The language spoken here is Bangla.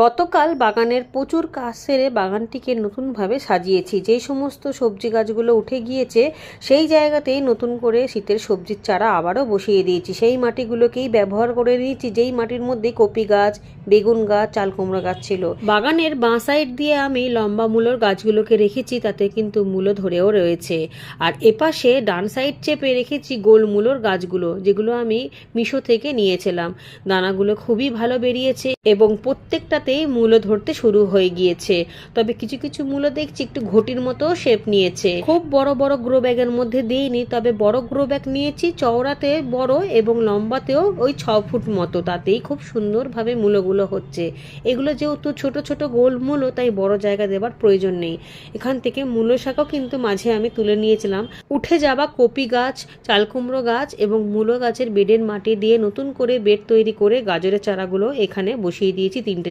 গতকাল বাগানের প্রচুর কাজ সেরে বাগানটিকে নতুনভাবে সাজিয়েছি। যেই সমস্ত সবজি গাছগুলো উঠে গিয়েছে, সেই জায়গাতেই নতুন করে শীতের সবজির চারা আবারও বসিয়ে দিয়েছি। সেই মাটিগুলোকেই ব্যবহার করে নিয়েছি, যেই মাটির মধ্যে কপি গাছ, বেগুন গাছ, চাল কুমড়ো গাছ ছিল। বাগানের বাঁ সাইড দিয়ে আমি লম্বা মূলোর গাছগুলোকে রেখেছি, তাতে কিন্তু মূলো ধরেও রয়েছে। আর এপাশে ডান সাইড চেপে রেখেছি গোল মূলোর গাছগুলো, যেগুলো আমি মিশো থেকে নিয়েছিলাম। দানাগুলো খুবই ভালো বেরিয়েছে এবং প্রত্যেকটাতেই মূলো ধরতে শুরু হয়ে গিয়েছে। তবে কিছু কিছু মূলো দেখছি একটু ঘটির মতো শেপ নিয়েছে। খুব বড় বড় গ্রো ব্যাগের মধ্যে দিইনি, তবে বড় গ্রো ব্যাগ নিয়েছি, চওড়াতে বড় এবং লম্বাতেও ওই ছ ফুট মতো। তাতেই খুব সুন্দরভাবে মূলোগুলো হচ্ছে। এগুলো যেহেতু ছোট ছোট গোল মূলো, তাই বড় জায়গা দেবার প্রয়োজন নেই। এখান থেকে মূলো শাকও কিন্তু মাঝে আমি তুলে নিয়েছিলাম। উঠে যাওয়া কপি গাছ চালকুমড়ো গাছ এবং মূলো গাছের বেডের মাটি দিয়ে নতুন করে বেড তৈরি করে গাজরের চারাগুলো এখানে বসিয়ে দিয়েছি তিনটে